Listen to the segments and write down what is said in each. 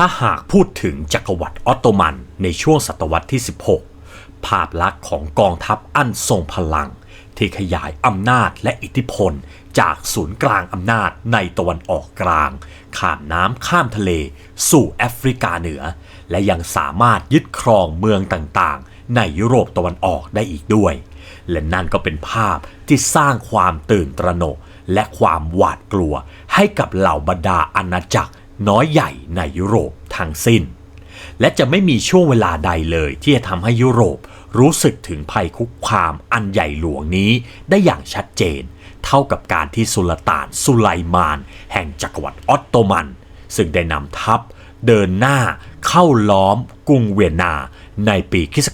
ถ้าหากพูดถึงจักรวรรดิออตโตมันในช่วงศตวรรษที่ 16 ภาพลักษณ์ของกองทัพอันทรงพลัง ที่ขยายอำนาจและอิทธิพล จากศูนย์กลางอำนาจในตะวันออกกลาง ข้ามน้ำข้ามทะเล สู่แอฟริกาเหนือ และยังสามารถยึดครองเมืองต่างๆ ในยุโรปตะวันออกได้อีกด้วย และนั่นก็เป็นภาพที่สร้างความตื่นตระหนกและความหวาดกลัวให้กับเหล่าบรรดาอาณาจักร น้อยใหญ่ในยุโรปทั้งสิ้น และจะไม่มีช่วงเวลาใดเลยที่จะทำให้ยุโรปรู้สึกถึงภัยคุกคามอันใหญ่หลวงนี้ได้อย่างชัดเจน เท่ากับการที่สุลต่านสุไลมาน แห่งจักรวรรดิออตโตมัน ซึ่งได้นำทัพเดินหน้าเข้าล้อมกรุงเวียนนาในปีคศ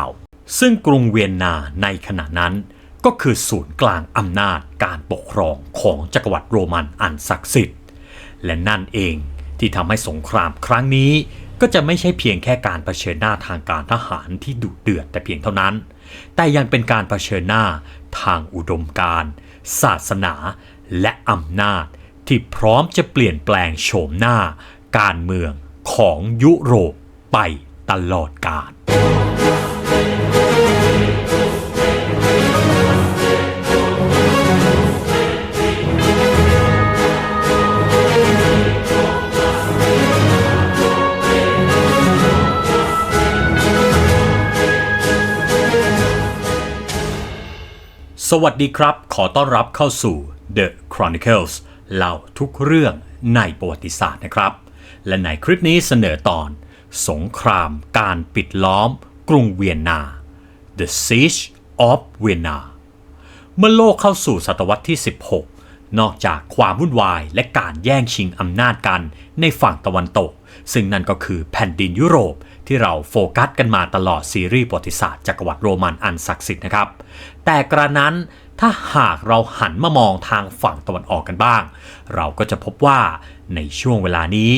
1529 ซึ่งกรุงเวียนนาในขณะนั้น ก็คือศูนย์กลางอำนาจการปกครองของจักรวรรดิโรมันอันศักดิ์สิทธิ์ และนั่นเองที่ทำให้สงครามครั้งนี้ก็จะไม่ใช่เพียงแค่การเผชิญหน้าทางการทหารที่ดุเดือดแต่เพียงเท่านั้น แต่ยังเป็นการเผชิญหน้าทางอุดมการณ์ศาสนาและอำนาจที่พร้อมจะเปลี่ยนแปลงโฉมหน้าการเมืองของยุโรปไปตลอดกาล สวัสดีครับ ขอต้อนรับเข้าสู่ The Chronicles เล่าทุกเรื่องในประวัติศาสตร์นะครับ และในคลิปนี้เสนอตอน สงครามการปิดล้อมกรุงเวียนนา The Siege of Vienna เมื่อโลกเข้าสู่ศตวรรษที่ 16 นอกจากความวุ่นวายและการแย่งชิงอำนาจกันในฝั่งตะวันตก ซึ่งนั่นก็คือแผ่นดินยุโรป ที่เราโฟกัสกันมาตลอดซีรีส์ประวัติศาสตร์จักรวรรดิโรมันอันศักดิ์สิทธิ์นะครับ แต่กระนั้นถ้าหากเราหันมามองทางฝั่งตะวันออกกันบ้าง เราก็จะพบว่าในช่วงเวลานี้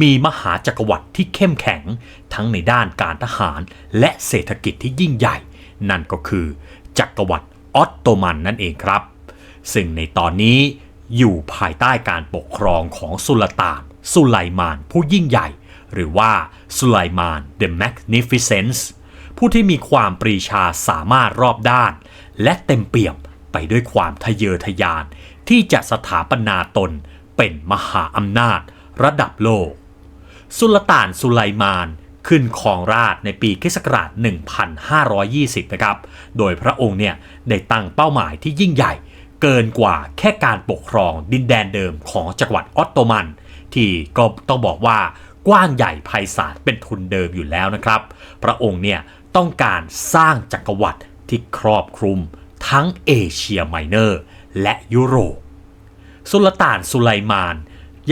มีมหาจักรวรรดิที่เข้มแข็ง ทั้งในด้านการทหารและเศรษฐกิจที่ยิ่งใหญ่ นั่นก็คือจักรวรรดิออตโตมันนั่นเองครับ ซึ่งในตอนนี้อยู่ภายใต้การปกครองของสุลต่าน สุไลมานผู้ยิ่งใหญ่ หรือว่าสุไลมาน the Magnificent ผู้ที่มีความปรีชาสามารถรอบด้าน และเต็มเปี่ยมไปด้วยความทะเยอทะยาน ที่จะสถาปนาตนเป็นมหาอำนาจระดับโลก สุลต่านสุไลมานขึ้นครองราชในปีคศักราช1520 นะครับ โดยพระองค์เนี่ยได้ตั้งเป้าหมายที่ยิ่งใหญ่ เกินกว่าแค่การปกครองดินแดนเดิมของจักรวรรดิออตโตมัน ที่ก็ต้องบอกว่า กว้างใหญ่ไพศาลเป็นทุนเดิมอยู่แล้วนะครับ พระองค์เนี่ยต้องการสร้างจักรวรรดิที่ครอบคลุมทั้งเอเชียไมเนอร์ และยุโรป สุลต่านสุไลมาน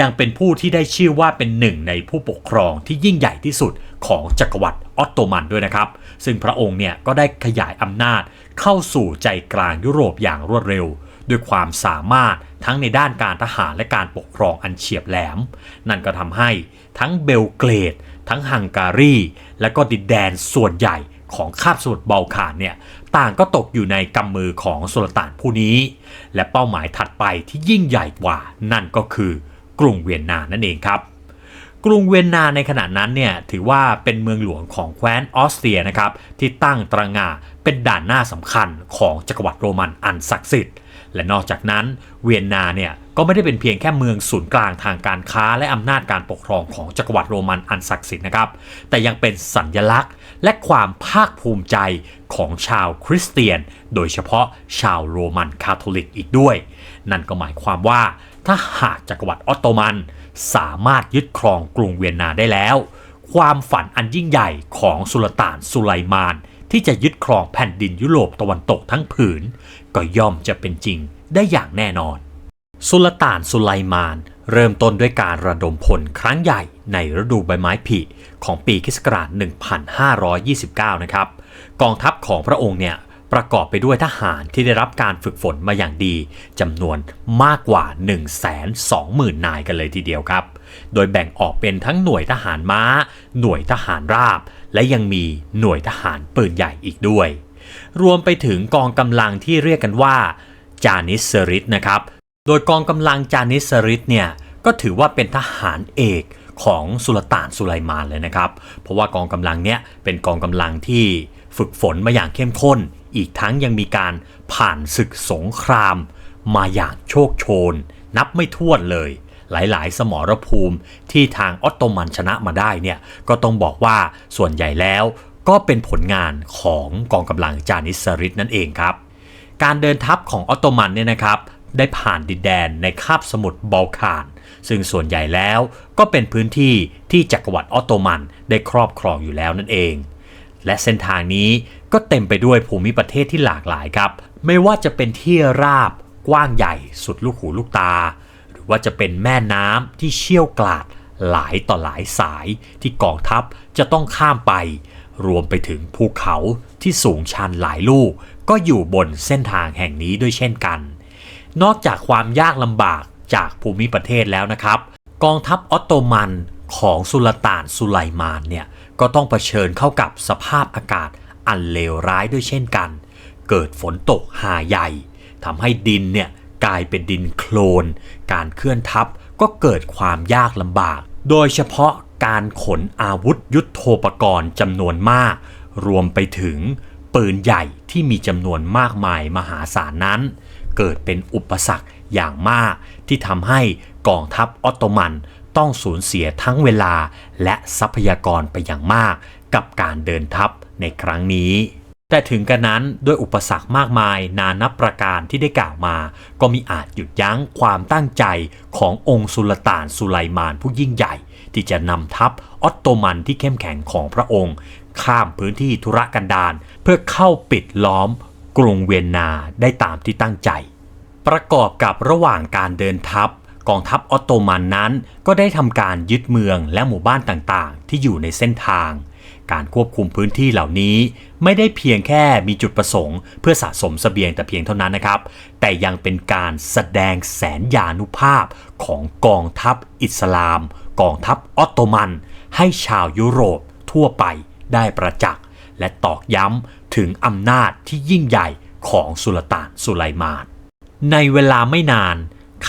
ยังเป็นผู้ที่ได้ชื่อว่าเป็นหนึ่งในผู้ปกครองที่ยิ่งใหญ่ที่สุดของจักรวรรดิออตโตมันด้วยนะครับ ซึ่งพระองค์เนี่ยก็ได้ขยายอำนาจเข้าสู่ใจกลางยุโรปอย่างรวดเร็ว ด้วยความสามารถทั้งในด้านการทหารและการปกครองอันเฉียบแหลม นั่นก็ทำให้ ทั้งเบลเกรด ทั้งฮังการี และก็ดินแดนส่วนใหญ่ของคาบสมุทรเบลข่านเนี่ยต่างก็ตกอยู่ในกำมือของสุลต่านผู้นี้ และเป้าหมายถัดไปที่ยิ่งใหญ่กว่านั่นก็คือกรุงเวียนนานั่นเองครับ กรุงเวียนนาในขณะนั้นเนี่ยถือว่าเป็นเมืองหลวงของแคว้นออสเตรียนะครับที่ตั้งตระหง่าเป็นด่านหน้าสำคัญของจักรวรรดิโรมันอันศักดิ์สิทธิ์และนอกจากนั้นเวียนนาเนี่ย ก็ไม่ได้เป็นเพียงแค่เมืองศูนย์กลางทางการค้าและอำนาจการปกครองของจักรวรรดิโรมันอันศักดิ์สิทธิ์นะครับ แต่ยังเป็นสัญลักษณ์และความภาคภูมิใจของชาวคริสเตียน โดยเฉพาะชาวโรมันคาทอลิกอีกด้วย นั่นก็หมายความว่า ถ้าหากจักรวรรดิออตโตมัน สามารถยึดครองกรุงเวียนนาได้แล้ว ความฝันอันยิ่งใหญ่ของสุลต่านสุไลมาน ที่จะยึดครองแผ่นดินยุโรปตะวันตกทั้งผืน ก็ย่อมจะเป็นจริงได้อย่างแน่นอน สุลต่านสุไลมาน เริ่มต้นด้วยการระดมพลครั้งใหญ่ในฤดูใบไม้ผลิของปีคศักราช1529 นะครับ กองทัพของพระองค์เนี่ยประกอบไปด้วยทหารที่ได้รับการฝึกฝนมาอย่างดีจำนวนมากกว่า 120,000 นายกันเลยทีเดียวครับ โดยแบ่งออกเป็นทั้งหน่วยทหารม้า หน่วยทหารราบ และยังมีหน่วยทหารปืนใหญ่อีกด้วย รวมไปถึงกองกำลังที่เรียกกันว่าจานิสเซริสนะครับ โดยกองกำลังจานิสริสเนี่ยก็ถือว่าเป็นทหารเอกของสุลต่านสุไลมานเลยนะครับ เพราะว่ากองกำลังเนี้ยเป็นกองกำลังที่ฝึกฝนมาอย่างเข้มข้น อีกทั้งยังมีการผ่านศึกสงคราม มาอย่างโชคโชน นับไม่ถ้วนเลย หลายๆ สมรภูมิที่ทางออตโตมันชนะมาได้เนี่ยก็ต้องบอกว่าส่วนใหญ่แล้วก็เป็นผลงานของกองกำลังจานิสริตนั่นเองครับ การเดินทัพของออตโตมันเนี่ยนะครับ ได้ผ่านดินแดนในคาบสมุทรบอลข่าน ซึ่งส่วนใหญ่แล้วก็เป็นพื้นที่ที่จักรวรรดิออตโตมันได้ครอบครองอยู่แล้วนั่นเอง และเส้นทางนี้ก็เต็มไปด้วยภูมิประเทศที่หลากหลายครับ ไม่ว่าจะเป็นที่ราบกว้างใหญ่สุดลูกหูลูกตา หรือว่าจะเป็นแม่น้ำที่เชี่ยวกราดหลายต่อหลายสายที่กองทัพจะต้องข้ามไป รวมไปถึงภูเขาที่สูงชันหลายลูก ก็อยู่บนเส้นทางแห่งนี้ด้วยเช่นกัน นอกจากความยากลำบากจากภูมิประเทศแล้วนะครับ กองทัพออตโตมันของสุลต่านสุไลมานเนี่ยก็ต้องเผชิญเข้ากับสภาพอากาศอันเลวร้ายด้วยเช่นกัน เกิดฝนตกหาใหญ่ทำให้ดินเนี่ยกลายเป็นดินโคลน การเคลื่อนทัพก็เกิดความยากลำบาก โดยเฉพาะการขนอาวุธยุโทโธปกรณ์จำนวนมาก รวมไปถึงปืนใหญ่ที่มีจำนวนมากมายมหาศาลนั้น เกิดเป็นอุปสรรคอย่างมาก ที่ทำให้กองทัพออตโตมันต้องสูญเสียทั้งเวลาและทรัพยากรไปอย่างมาก กับการเดินทัพในครั้งนี้ แต่ถึงกระนั้นด้วยอุปสรรคมากมายนานับประการที่ได้กล่าวมา ก็มีอาจหยุดยั้งความตั้งใจขององค์สุลต่านสุไลมานผู้ยิ่งใหญ่ ที่จะนำทัพออตโตมันที่เข้มแข็งของพระองค์ ข้ามพื้นที่ธุรกันดารเพื่อเข้าปิดล้อม กรุงเวียนนาได้ตามที่ตั้งใจ ประกอบกับระหว่างการเดินทัพ กองทัพออตโตมันนั้น ก็ได้ทำการยึดเมืองและหมู่บ้านต่างๆ ที่อยู่ในเส้นทาง การควบคุมพื้นที่เหล่านี้ไม่ได้เพียงแค่มีจุดประสงค์ เพื่อสะสมเสบียงแต่เพียงเท่านั้นนะครับ แต่ยังเป็นการแสดงแสนยานุภาพของกองทัพอิสลาม กองทัพออตโตมัน ให้ชาวยุโรปทั่วไปได้ประจักษ์และตอกย้ำ ถึงอำนาจที่ยิ่งใหญ่ของสุลต่านสุไลมาน ในเวลาไม่นาน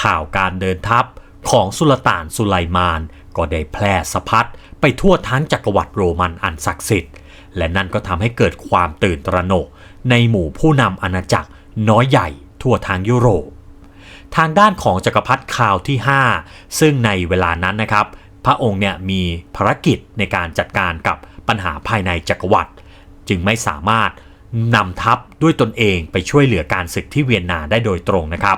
ข่าวการเดินทัพของสุลต่านสุไลมานก็ได้แพร่สะพัดไปทั่วทั้งจักรวรรดิโรมันอันศักดิ์สิทธิ์ และนั่นก็ทำให้เกิดความตื่นตระหนก ในหมู่ผู้นำอาณาจักรน้อยใหญ่ทั่วทางยุโรป ทางด้านของจักรพรรดิคาวที่ 5 ซึ่งในเวลานั้นนะครับ พระองค์เนี่ยมีภารกิจในการจัดการกับปัญหาภายในจักรวรรดิ จึงไม่สามารถนำทัพด้วยตนเองไปช่วยเหลือการศึกที่เวียนนาได้โดยตรงนะครับ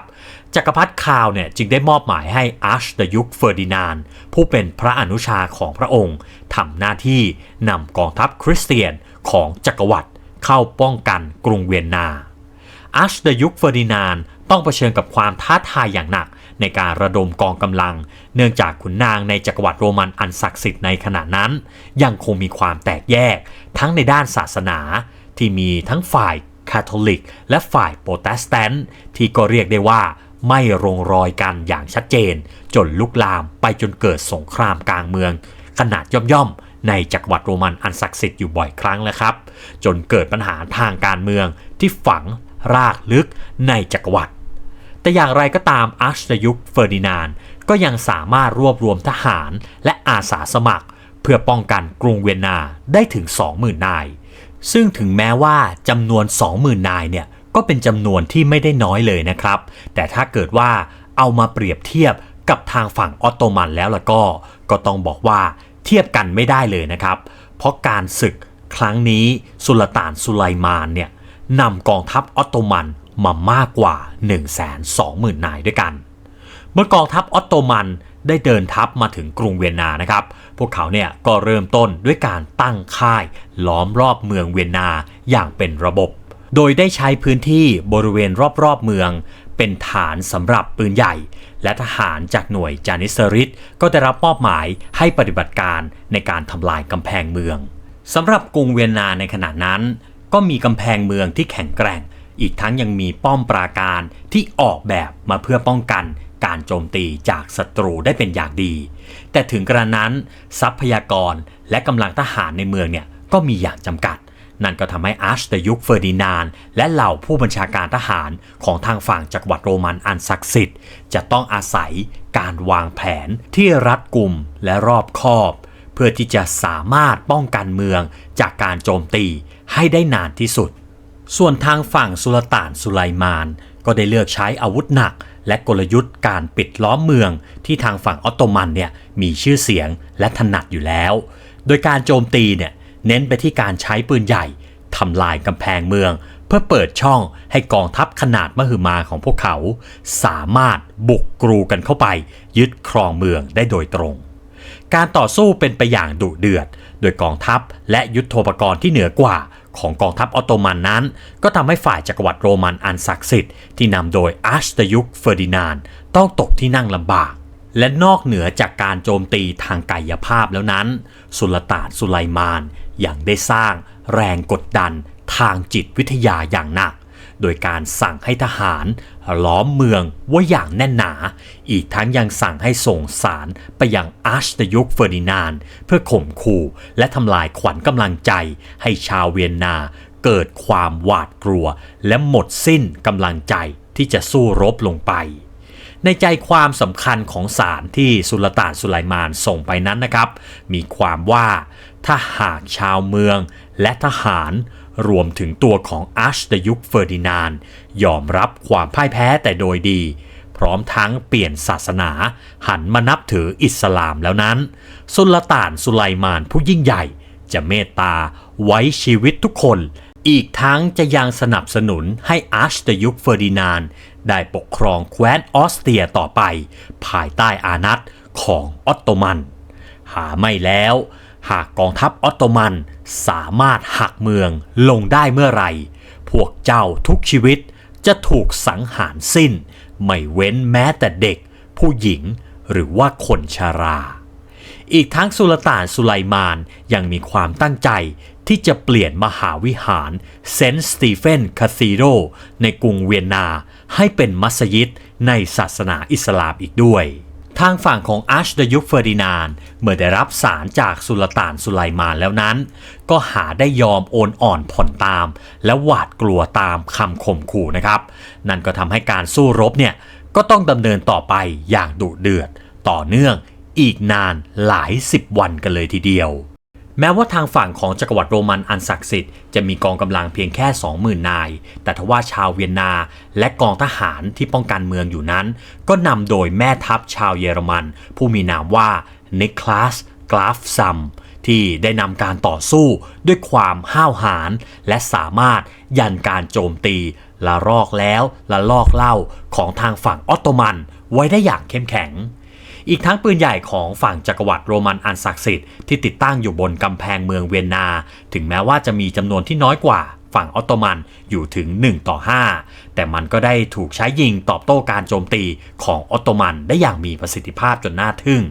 จักรพรรดิคาวเนี่ยจึงได้มอบหมายให้อาร์ชเดยุคเฟอร์ดินานผู้เป็นพระอนุชาของพระองค์ทำหน้าที่นำกองทัพคริสเตียนของจักรวรรดิเข้าป้องกันกรุงเวียนนาอาร์ชเดยุคเฟอร์ดินานต้องเผชิญกับความท้าทายอย่างหนัก ในการระดมกองกำลัง เนื่องจากขุนนางในจักรวรรดิโรมันอันศักดิ์สิทธิ์ในขณะนั้น ยังคงมีความแตกแยก ทั้งในด้านศาสนา ที่มีทั้งฝ่ายคาทอลิก และฝ่ายโปรเตสแตนต์ที่ก็เรียกได้ว่าไม่รงรอยกันอย่างชัดเจน จนลุกลามไปจนเกิดสงครามกลางเมือง ขนาดย่อมๆ ในจักรวรรดิโรมันอันศักดิ์สิทธิ์อยู่บ่อยครั้งแล้วครับ จนเกิดปัญหาทางการเมืองที่ฝังรากลึกในจักรวรรดิ แต่อย่างไรก็ตามอาร์ชยุคเฟอร์ดินานก็ยังสามารถรวบรวมทหารและอาสาสมัคร เพื่อป้องกันกรุงเวียนนาได้ถึง 20,000 นาย ซึ่งถึงแม้ว่าจำนวน 20,000 นายเนี่ยก็เป็นจำนวนที่ไม่ได้น้อยเลยนะครับ แต่ถ้าเกิดว่าเอามาเปรียบเทียบกับทางฝั่งออตโตมันแล้วล่ะก็ ก็ต้องบอกว่าเทียบกันไม่ได้เลยนะครับ เพราะการศึกครั้งนี้สุลต่านสุไลมานเนี่ยนำกองทัพออตโตมัน มามากกว่า 120,000 นายด้วยกัน เมื่อกองทัพออตโตมันได้เดินทัพมาถึงกรุงเวียนนานะครับ พวกเขาเนี่ยก็เริ่มต้นด้วยการตั้งค่ายล้อมรอบเมืองเวียนนาอย่างเป็นระบบ โดยได้ใช้พื้นที่บริเวณรอบๆเมือง เป็นฐานสำหรับปืนใหญ่ และทหารจากหน่วยจานิสริตก็ได้รับมอบหมายให้ปฏิบัติการในการทำลายกำแพงเมืองสำหรับกรุงเวียนนาในขณะนั้น ก็มีกำแพงเมืองที่แข็งแกร่ง อีกทั้งยังมีป้อมปราการที่ออกแบบมาเพื่อป้องกันการโจมตีจากศัตรูได้เป็นอย่างดี แต่ถึงกระนั้นทรัพยากรและกำลังทหารในเมืองเนี่ยก็มีอย่างจำกัด นั่นก็ทำให้อาร์ชเดยุคเฟอร์ดินานและเหล่าผู้บัญชาการทหารของทางฝั่งจักรวรรดิโรมันอันศักดิ์สิทธิ์ จะต้องอาศัยการวางแผนที่รัดกุมและรอบคอบ เพื่อที่จะสามารถป้องกันเมืองจากการโจมตีให้ได้นานที่สุด ส่วนทางฝั่งสุลต่านสุไลมาน ก็ได้เลือกใช้อาวุธหนัก และกลยุทธ์การปิดล้อมเมือง ที่ทางฝั่งออตโตมันเนี่ยมีชื่อเสียงและถนัดอยู่แล้ว โดยการโจมตีเนี่ยเน้นไปที่การใช้ปืนใหญ่ทำลายกำแพงเมือง เพื่อเปิดช่องให้กองทัพขนาดมหึมาของพวกเขา สามารถบุกกรูกันเข้าไป ยึดครองเมืองได้โดยตรง การต่อสู้เป็นไปอย่างดุเดือด โดยกองทัพและยุทโธปกรณ์ที่เหนือกว่า ของกองทัพออตโตมันนั้น ก็ทำให้ฝ่ายจักรวรรดิโรมันอันศักดิ์สิทธิ์ที่นำโดยอาร์ชเดยุคเฟอร์ดินานต้องตกที่นั่งลำบาก และนอกเหนือจากการโจมตีทางกายภาพแล้วนั้น สุลต่านสุไลมานยังได้สร้างแรงกดดันทางจิตวิทยาอย่างหนัก โดยการสั่งให้ทหาร ล้อมเมืองไว่าอย่างแน่นหนา อีกทั้งยังสั่งให้ส่งสารไปยังอาร์ชเดยุคเฟอร์ดินานเพื่อข่มขู่และทำลายขวัญกำลังใจให้ชาวเวียนนาเกิดความหวาดกลัว และหมดสิ้นกำลังใจที่จะสู้รบลงไป ในใจความสำคัญของสารที่สุลต่านสุไลมานส่งไปนั้นนะครับ มีความว่าถ้าหากชาวเมืองและทหาร รวมถึงตัวของอาร์ชเดยุคเฟอร์ดินานยอมรับความพ่ายแพ้แต่โดยดี พร้อมทั้งเปลี่ยนศาสนา หันมานับถืออิสลามแล้วนั้นสุลต่านสุไลมานผู้ยิ่งใหญ่ จะเมตตาไว้ชีวิตทุกคน อีกทั้งจะยังสนับสนุนให้อาร์ชเดยุคเฟอร์ดินานได้ปกครองแคว้นออสเตรียต่อไป ภายใต้อานัตของออตโตมัน หาไม่แล้ว หากกองทัพออตโตมันสามารถหักเมืองลงได้เมื่อไหร่ พวกเจ้าทุกชีวิตจะถูกสังหารสิ้น ไม่เว้นแม้แต่เด็ก ผู้หญิงหรือว่าคนชารา อีกทั้งสุลต่านสุไลมานยังมีความตั้งใจที่จะเปลี่ยนมหาวิหารเซนต์สตีเฟนคาซีโรในกรุงเวียนนาให้เป็นมัสยิดในศาสนาอิสลามอีกด้วย ทางฝั่งของอาชเดยุคเฟอร์ดินานเมื่อได้รับสารจากสุลต่านสุไลมานแล้วนั้น ก็หาได้ยอมโอนอ่อนผ่อนตาม และหวาดกลัวตามคำข่มขู่นะครับ นั่นก็ทำให้การสู้รบเนี่ยก็ต้องดำเนินต่อไปอย่างดุเดือด ต่อเนื่องอีกนานหลายสิบวันกันเลยทีเดียว แม้ว่าทางฝั่งของจักรวรรดิโรมันอันศักดิ์สิทธิ์จะมีกองกำลังเพียงแค่ 20,000 นาย แต่ทว่าชาวเวียนนา และกองทหารที่ป้องกันเมืองอยู่นั้น ก็นำโดยแม่ทัพชาวเยอรมัน ผู้มีนามว่านิคลาสกราฟซัมที่ได้นำการต่อสู้ด้วยความห้าวหาญและสามารถยันการโจมตี ละลอกแล้วละลอกเล่าของทางฝั่งออตโตมันไว้ได้อย่างเข้มแข็ง อีกทั้งปืนใหญ่ของฝั่งจักรวรรดิโรมันอันศักดิ์สิทธิ์ที่ติดตั้งอยู่บนกำแพงเมืองเวียนนา ถึงแม้ว่าจะมีจำนวนที่น้อยกว่าฝั่งออตโตมันอยู่ถึง 1 ต่อ 5 แต่มันก็ได้ถูกใช้ยิงตอบโต้การโจมตีของออตโตมันได้อย่างมีประสิทธิภาพจนน่าทึ่ง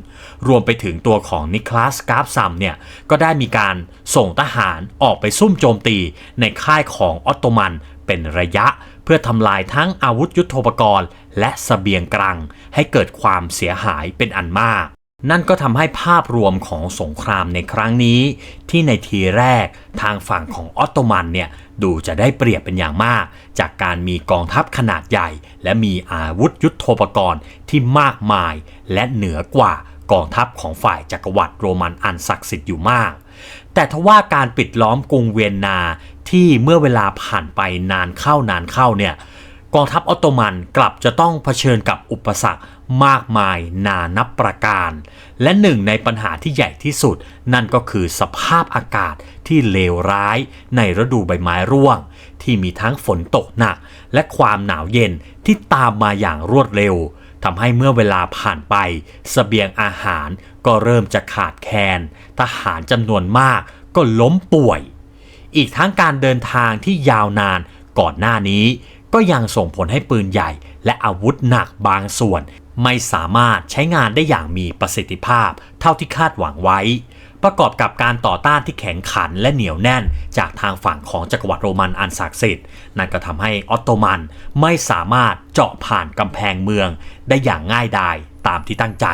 รวมไปถึงตัวของนิคลาสกราฟซัมเนี่ย ก็ได้มีการส่งทหารออกไปซุ่มโจมตีในค่ายของออตโตมันเป็นระยะ เพื่อทำลายทั้งอาวุธยุโทโธปกรณ์ และสเสบียงกลางให้เกิดความเสียหายเป็นอันมาก นั่นก็ทำให้ภาพรวมของสงครามในครั้งนี้ ที่ในทีแรกทางฝั่งของออตโตมันเนี่ยดูจะได้เปรียบเป็นอย่างมาก จากการมีกองทัพขนาดใหญ่ และมีอาวุธยุโทโธปกรณ์ที่มากมาย และเหนือกว่ากองทัพของฝ่ายจักรวรรดิโรมันอันศักดิ์สิทธิ์อยู่มาก แต่ทว่าการปิดล้อมกรุงเวียนนาที่เมื่อเวลาผ่านไปนานเข้านานเข้าเนี่ยกองทัพออตโตมันกลับจะต้องเผชิญกับอุปสรรคมากมายนานับประการ และหนึ่งในปัญหาที่ใหญ่ที่สุด นั่นก็คือสภาพอากาศที่เลวร้ายในฤดูใบไม้ร่วง ที่มีทั้งฝนตกหนัก และความหนาวเย็นที่ตามมาอย่างรวดเร็ว ทำให้เมื่อเวลาผ่านไปสเสบียงอาหารก็เริ่มจะขาดแคลน ทหารจำนวนมากก็ล้มป่วย อีกทั้งการเดินทางที่ยาวนานก่อนหน้านี้ ก็ยังส่งผลให้ปืนใหญ่และอาวุธหนักบางส่วน ไม่สามารถใช้งานได้อย่างมีประสิทธิภาพเท่าที่คาดหวังไว้ ประกอบกับการต่อต้านที่แข็งขันและเหนียวแน่น จากทางฝั่งของจักรวรรดิโรมันอันศักดิ์สิทธิ์นั่นก็ทำให้ออตโตมันไม่สามารถเจาะผ่านกำแพงเมือง ได้อย่างง่ายดายตามที่ตั้งใจ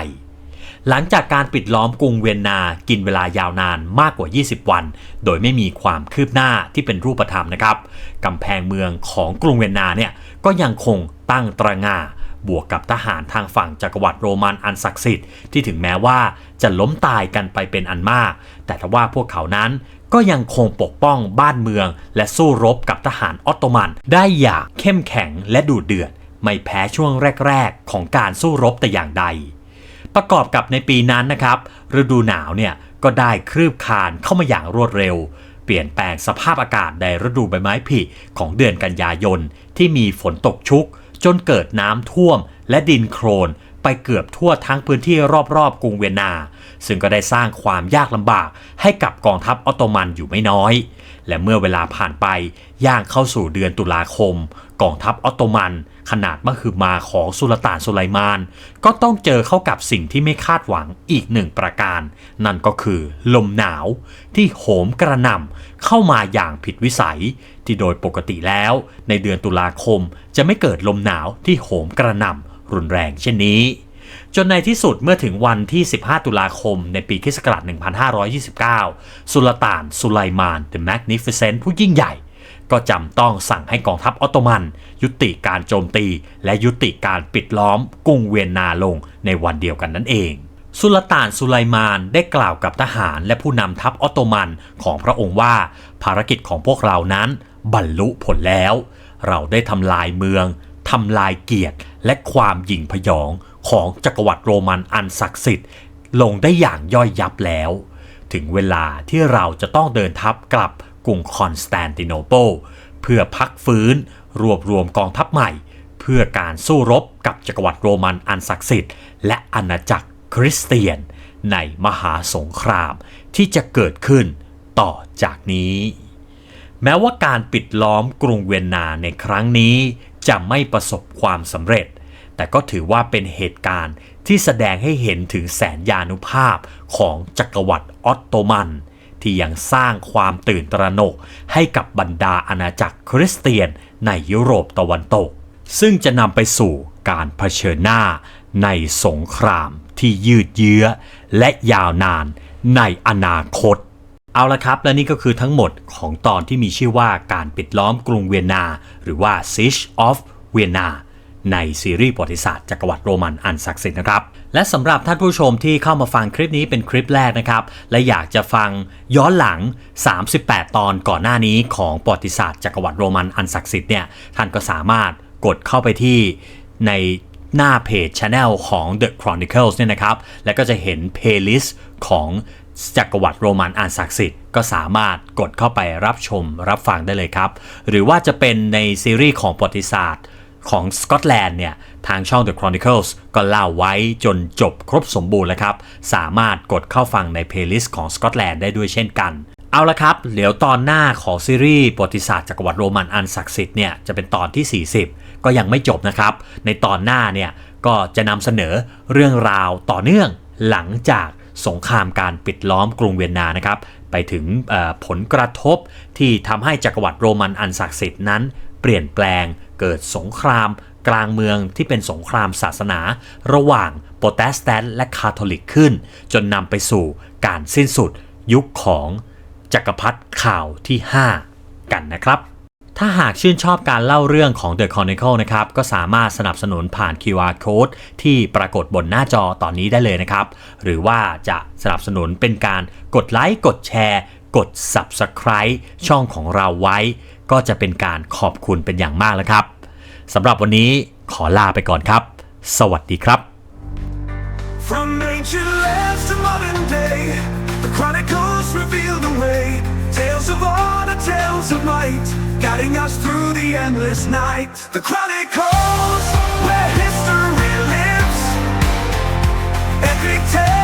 หลังจากการปิดล้อมกรุงเวียนนากินเวลายาวนานมากกว่า 20 วัน โดยไม่มีความคืบหน้าที่เป็นรูปธรรมนะครับกำแพงเมืองของกรุงเวียนนาเนี่ยก็ยังคงตั้งตระหง่า บวกกับทหารทางฝั่งจักรวรรดิโรมันอันศักดิ์สิทธิ์ที่ถึงแม้ว่าจะล้มตายกันไปเป็นอันมาก แต่ทว่าพวกเขานั้นก็ยังคงปกป้องบ้านเมือง และสู้รบกับทหารออตโตมัน ได้อย่างเข้มแข็งและดุเดือด ไม่แพ้ช่วงแรก ๆ ของการสู้รบแต่อย่างใด ประกอบกับในปีนั้นนะครับ ฤดูหนาวเนี่ยก็ได้คลืบคลานเข้ามาอย่างรวดเร็ว เปลี่ยนแปลงสภาพอากาศในฤดูใบไม้ผลิของเดือนกันยายนที่มีฝนตกชุก จนเกิดน้ำท่วมและดินโครนไปเกือบทั่วทั้งพื้นที่รอบๆกรุงเวียนนา ซึ่งก็ได้สร้างความยากลำบากให้กับกองทัพออตโตมันอยู่ไม่น้อย และเมื่อเวลาผ่านไปย่างเข้าสู่เดือนตุลาคม กองทัพออตโตมัน ขนาดมหึมาของสุลต่านสุไลมาน ก็ต้องเจอเข้ากับสิ่งที่ไม่คาดหวังอีกหนึ่งประการ นั่นก็คือลมหนาวที่โหมกระหน่ำเข้ามาอย่างผิดวิสัย ที่โดยปกติแล้วในเดือนตุลาคมจะไม่เกิดลมหนาวที่โหมกระหน่ำรุนแรงเช่นนี้จนในที่สุดเมื่อถึงวันที่ 15 ตุลาคม ในปีคศ1529 สุลต่าน สุไลมาน The Magnificent ผู้ยิ่งใหญ่ ก็จำต้องสั่งให้กองทัพออตโตมัน ยุติการโจมตี และยุติการปิดล้อมกรุงเวียนนาลงในวันเดียวกันนั่นเองสุลต่านสุไลมานได้กล่าวกับทหารและผู้นำทัพออตโตมันของพระองค์ว่า ภารกิจของพวกเรานั้นบรรลุผลแล้ว เราได้ทำลายเมืองทำลายเกียรติ และความหยิ่งพยองของจักรวรรดิโรมันอันศักดิ์สิทธิ์ ลงได้อย่างย่อยยับแล้ว ถึงเวลาที่เราจะต้องเดินทัพกลับ กรุงคอนสแตนติโนเปิลเพื่อพักฟื้น รวบรวมกองทัพใหม่ เพื่อการสู้รบกับจักรวรรดิโรมันอันศักดิ์สิทธิ์ และอาณาจักรคริสเตียน ในมหาสงครามที่จะเกิดขึ้นต่อจากนี้ แม้ว่าการปิดล้อมกรุงเวียนนาในครั้งนี้ จะไม่ประสบความสำเร็จ แต่ก็ถือว่าเป็นเหตุการณ์ที่แสดงให้เห็นถึงแสนยานุภาพของจักรวรรดิออตโตมัน ที่ยังสร้างความตื่นตระหนกให้กับบรรดาอาณาจักรคริสเตียนในยุโรปตะวันตก ซึ่งจะนำไปสู่การเผชิญหน้าในสงครามที่ยืดเยื้อ และยาวนานในอนาคต เอาละครับ และนี่ก็คือทั้งหมดของตอนที่มีชื่อว่าการปิดล้อมกรุงเวียนนา หรือว่า Siege of Vienna ในซีรีส์ประวัติศาสตร์จักรวรรดิโรมันอันศักดิ์สิทธิ์นะครับ และสำหรับท่านผู้ชมที่เข้ามาฟังคลิปนี้เป็นคลิปแรกนะครับ และอยากจะฟังย้อนหลัง 38 ตอนก่อนหน้านี้ของประวัติศาสตร์จักรวรรดิโรมันอันศักดิ์สิทธิ์เนี่ยท่านก็สามารถกดเข้าไปที่ในหน้าเพจ Channel ของ The Chronicles เนี่ยนะครับ แล้วก็จะเห็น playlist ของจักรวรรดิโรมันอันศักดิ์สิทธิ์ก็สามารถกดเข้าไปรับชมรับฟังได้เลยครับ หรือว่าจะเป็นในซีรีส์ของประวัติศาสตร์ ของสกอตแลนด์เนี่ยทางช่อง The Chronicles ก็เล่าไว้จนจบครบสมบูรณ์แล้วครับ สามารถกดเข้าฟังในเพลย์ลิสต์ของสกอตแลนด์ได้ด้วยเช่นกัน เอาละครับ เดี๋ยวตอนหน้าของซีรีส์ประวัติศาสตร์จักรวรรดิโรมันอันศักดิ์สิทธิ์เนี่ยจะเป็นตอนที่ 40 ก็ยังไม่จบนะครับ ในตอนหน้าเนี่ยก็จะนำเสนอเรื่องราวต่อเนื่องหลังจากสงครามการปิดล้อมกรุงเวียนนานะครับไปถึงผลกระทบที่ทำให้จักรวรรดิโรมันอันศักดิ์สิทธิ์นั้น เปลี่ยนแปลง เกิดสงคราม กลางเมืองที่เป็นสงครามศาสนา ระหว่างโปรเตสแตนต์และคาทอลิกขึ้น จนนำไปสู่การสิ้นสุดยุคของจักรพรรดิข่าวที่ 5 กันนะครับถ้าหากชื่นชอบการเล่าเรื่องของ The Chronicle นะครับ ก็สามารถสนับสนุนผ่าน QR Code ที่ปรากฏบนหน้าจอตอนนี้ได้เลยนะครับ หรือว่าจะสนับสนุนเป็นการกดไลค์ กดแชร์ กด Subscribe ช่องของเราไว้ ก็จะเป็นการขอบคุณเป็นอย่างมากแล้วครับสำหรับวันนี้ขอลาไปก่อนครับ สวัสดีครับ From ancient lands to modern day, the chronicles reveal the way. Tales of honor, tales of might, guiding us through the endless night. The chronicles, where history lives. Epic tales.